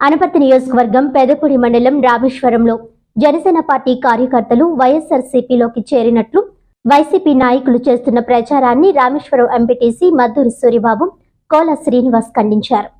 అనపర్తి నియోజకవర్గం పెదపూడి మండలం రామేశ్వరంలో జనసేన పార్టీ కార్యకర్తలు వైఎస్ఆర్సీపీలోకి చేరినట్లు వైసీపీ నాయకులు చేస్తున్న ప్రచారాన్ని రామేశ్వరం ఎంపీటీసీ మద్దూరి సూరిబాబు కోల శ్రీనివాస్ ఖండించారు.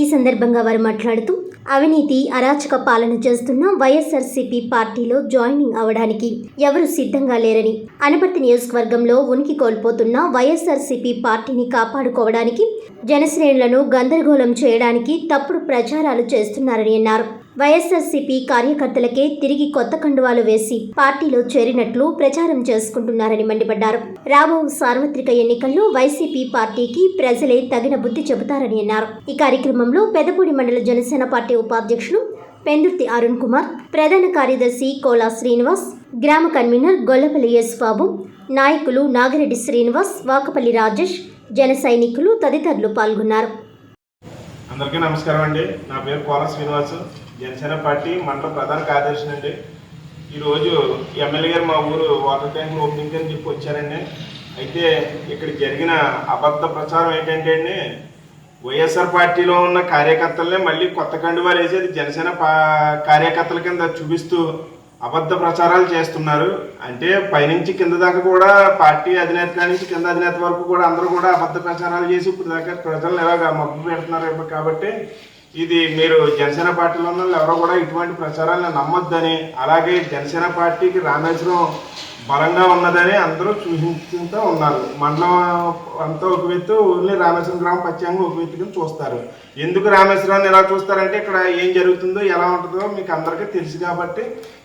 ఈ సందర్భంగా వారు మాట్లాడుతూ అవినీతి అరాచక పాలన చేస్తున్న వైఎస్ఆర్సీపీ పార్టీలో జాయినింగ్ అవడానికి ఎవరు సిద్ధంగా లేరని అనపర్తి నియోజకవర్గంలో ఉనికి కోల్పోతున్న వైఎస్ఆర్సీపీ పార్టీని కాపాడుకోవడానికి జనశ్రేణులను గందరగోళం చేయడానికి తప్పుడు ప్రచారాలు చేస్తున్నారని అన్నారు. వైఎస్ఆర్సీపీ కార్యకర్తలకే తిరిగి కొత్త కండువాలు వేసి పార్టీలో చేరినట్లు ప్రచారం చేసుకుంటున్నారని మండిపడ్డారు. రాబో సార్వత్రిక ఎన్నికల్లో వైసీపీ పార్టీకి ప్రజలే తగిన బుద్ధి చెబుతారని అన్నారు. ఈ కార్యక్రమంలో పెదపూడి మండల జనసేన పార్టీ ఉపాధ్యక్షులు పెందుర్తి అరుణ్ కుమార్ ప్రధాన కార్యదర్శి కోలా శ్రీనివాస్ గ్రామ కన్వీనర్ గొల్లపల్లి ఎస్ బాబు నాయకులు నాగిరెడ్డి శ్రీనివాస్ వాకపల్లి రాజేష్ జన సైనికులు తదితరులు పాల్గొన్నారు. అందరికీ నమస్కారం అండి. నా పేరు కోల శ్రీనివాసు. జనసేన పార్టీ మండల ప్రధాన కార్యదర్శి అండి. ఈరోజు ఎమ్మెల్యే గారు మా ఊరు వాటర్ ట్యాంక్ ఓపెనింగ్ అని చెప్పి వచ్చారండి. అయితే ఇక్కడ జరిగిన అబద్ధ ప్రచారం ఏంటంటే అండి వైఎస్ఆర్ పార్టీలో ఉన్న కార్యకర్తలనే మళ్ళీ కొత్త కండువాలు వేసేది జనసేన పా కార్యకర్తల కింద చూపిస్తూ అబద్ధ ప్రచారాలు చేస్తున్నారు. అంటే పైనుంచి కింద దాకా కూడా పార్టీ అధినేత నుంచి కింద అధినేత వరకు కూడా అందరూ కూడా అబద్ధ ప్రచారాలు చేసి ఇప్పుడు దాకా ప్రజలను ఎలాగ మబ్బు పెడుతున్నారు కాబట్టి ఇది మీరు జనసేన పార్టీలో ఉన్న వాళ్ళు ఎవరో కూడా ఇటువంటి ప్రచారాలను నమ్మొద్దని అలాగే జనసేన పార్టీకి రామేశ్వరం బలంగా ఉన్నదని అందరూ సూచిస్తూ ఉన్నారు. మండలం అంతా ఒక వ్యక్తి ఓన్లీ రామేశ్వరం గ్రామం పశ్చిమంగా ఒక వ్యక్తి చూస్తారు. ఎందుకు రామేశ్వరాన్ని ఎలా చూస్తారంటే ఇక్కడ ఏం జరుగుతుందో ఎలా ఉంటుందో మీకు అందరికీ తెలుసు కాబట్టి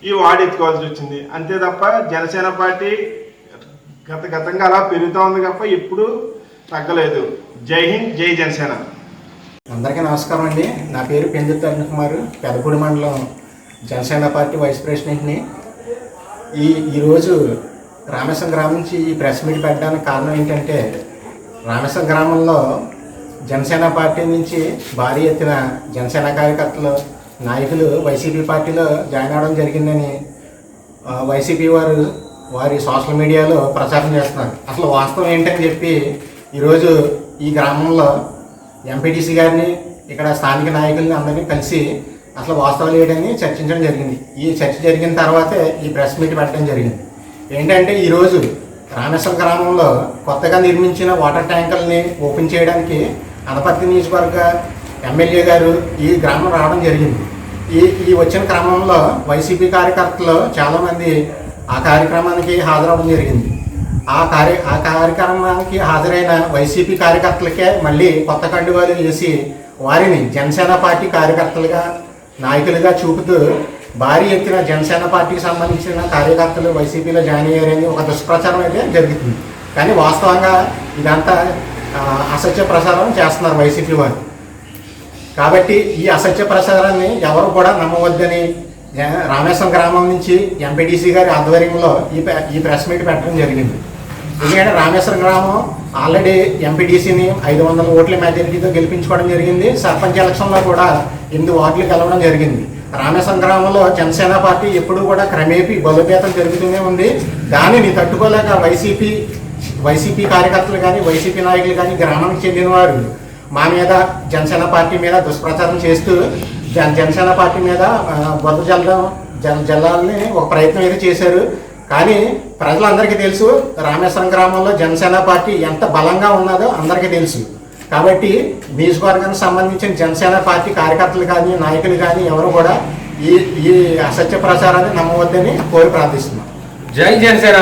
ఈ వార్డు ఎత్తుకోవాల్సి వచ్చింది. అంతే తప్ప జనసేన పార్టీ గత గతంగా అలా పెరుగుతూ ఉంది తప్ప ఎప్పుడు తగ్గలేదు. జై హింద్ జై జనసేన. అందరికీ నమస్కారం అండి. నా పేరు పెందుర్తి అరుణ్ కుమార్. పెదపూడి మండలం జనసేన పార్టీ వైస్ ప్రెసిడెంట్ని ఈ ఈరోజు రామేశ్వరం గ్రామం నుంచి ఈ ప్రెస్ మీట్ పెట్టడానికి కారణం ఏంటంటే రామేశ్వరం గ్రామంలో జనసేన పార్టీ నుంచి భారీ ఎత్తున జనసేన కార్యకర్తలు నాయకులు వైసీపీ పార్టీలో జాయిన్ అవ్వడం జరిగిందని వైసీపీ వారు వారి సోషల్ మీడియాలో ప్రచారం చేస్తున్నారు. అసలు వాస్తవం ఏంటని చెప్పి ఈరోజు ఈ గ్రామంలో ఎంపీటీసీ గారిని ఇక్కడ స్థానిక నాయకుల్ని అందరినీ కలిసి అసలు వాస్తవాలు ఏంటని చర్చించడం జరిగింది. ఈ చర్చ జరిగిన తర్వాతే ఈ ప్రెస్ మీట్ పెట్టడం జరిగింది. ఏంటంటే ఈరోజు రామేశ్వరం గ్రామంలో కొత్తగా నిర్మించిన వాటర్ ట్యాంకర్ని ఓపెన్ చేయడానికి అనపర్తి నియోజకవర్గ ఎమ్మెల్యే గారు ఈ గ్రామం రావడం జరిగింది. ఈ ఈ వచ్చిన క్రమంలో వైసీపీ కార్యకర్తలు చాలామంది ఆ కార్యక్రమానికి హాజరవడం జరిగింది. ఆ కార్య ఆ కార్యక్రమానికి హాజరైన వైసీపీ కార్యకర్తలకే మళ్ళీ కొత్త కండువాలు వేసి వారిని జనసేన పార్టీ కార్యకర్తలుగా నాయకులుగా చూపుతూ భారీ ఎత్తున జనసేన పార్టీకి సంబంధించిన కార్యకర్తలు వైసీపీలో జాయిన్ అయ్యారని ఒక దుష్ప్రచారం అయితే జరుగుతుంది. కానీ వాస్తవంగా ఇదంతా అసత్య ప్రచారం చేస్తున్నారు వైసీపీ వారు. కాబట్టి ఈ అసత్య ప్రచారాన్ని ఎవరు కూడా నమ్మవద్దని రామేశ్వరం గ్రామం నుంచి ఎంపీటీసీ గారి ఆధ్వర్యంలో ఈ ఈ ప్రెస్ మీట్ పెట్టడం జరిగింది. ఎందుకంటే రామేశ్వరం గ్రామం ఆల్రెడీ ఎంపీటీసీని ఐదు వందల ఓట్ల మెజారిటీతో గెలిపించుకోవడం జరిగింది. సర్పంచ్ ఎలక్షన్లో కూడా ఎనిమిది వార్డులు కలవడం జరిగింది. రామ గ్రామంలో జనసేన పార్టీ ఎప్పుడూ కూడా క్రమేపీ బలోపేతం జరుగుతూనే ఉంది. దానిని తట్టుకోలేక వైసీపీ వైసీపీ కార్యకర్తలు కానీ వైసీపీ నాయకులు కానీ గ్రామానికి చెందిన వారు మా మీద జనసేన పార్టీ మీద దుష్ప్రచారం చేస్తూ జన జనసేన పార్టీ మీద బొద్ద జల్లడం జల జల్లాలని ఒక ప్రయత్నం అయితే చేశారు. కానీ ప్రజలందరికీ తెలుసు రామేశ్వరం గ్రామంలో జనసేన పార్టీ ఎంత బలంగా ఉన్నదో అందరికీ తెలుసు. కాబట్టి నియోజకవర్గానికి సంబంధించిన జనసేన పార్టీ కార్యకర్తలు కానీ నాయకులు కానీ ఎవరు కూడా ఈ ఈ అసత్య ప్రచారాన్ని నమ్మవద్దని కోరి ప్రార్థిస్తున్నాం. జై జనసేన!